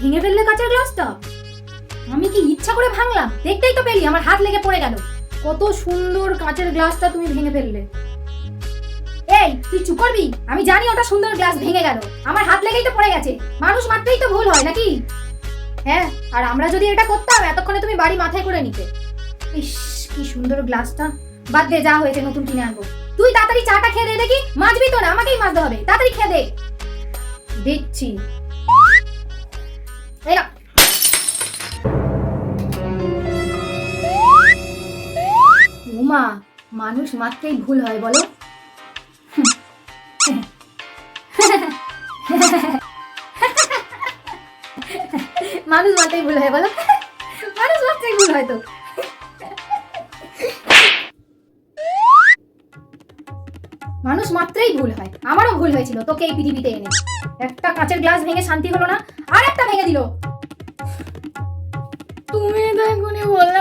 ভেঙে ফেললে কাঁচের গ্লাসটা? আমি কি ইচ্ছা করে ভাঙলাম? দেখতেই তো পেলি, আমার হাত লেগে পড়ে গেল। কত সুন্দর কাঁচের গ্লাসটা তুমি ভেঙে ফেললে। এই, তুই চুপ করবি? আমি জানি ওটা সুন্দর গ্লাস ভেঙে গেল। আমার হাত লেগেই তো পড়ে গেছে। মানুষ মারতেই তো ভুল হয়, নাকি? হ্যাঁ আর আমরা যদি এটা করতাম, এতক্ষণে তুমি বাড়ি মাথায় করে নিতে। ইস, কি সুন্দর গ্লাসটা। বাদ দে, যা হয়েছে, নতুন কিনে আনব। তুই তাড়াতাড়ি চাটা খেয়ে দে, দেখি? মাজবি তো না, আমাকেই মাজতে হবে। তাড়াতাড়ি খেয়ে দে। দিচ্ছি উমা, মানুষ মাত্রই ভুল হয় বলো। মানুষ মাত্রই ভুল হয় বলো। মানুষ মাত্রই ভুল হয় তো। মানুষ মাত্রই ভুল হয়। আমারও ভুল হয়েছিল, তোকে এই পৃথিবীতে এনে। একটা কাঁচের গ্লাস ভেঙে শান্তি হলো না আর একটা ভেঙে দিল। তুমি তো এখনই বললে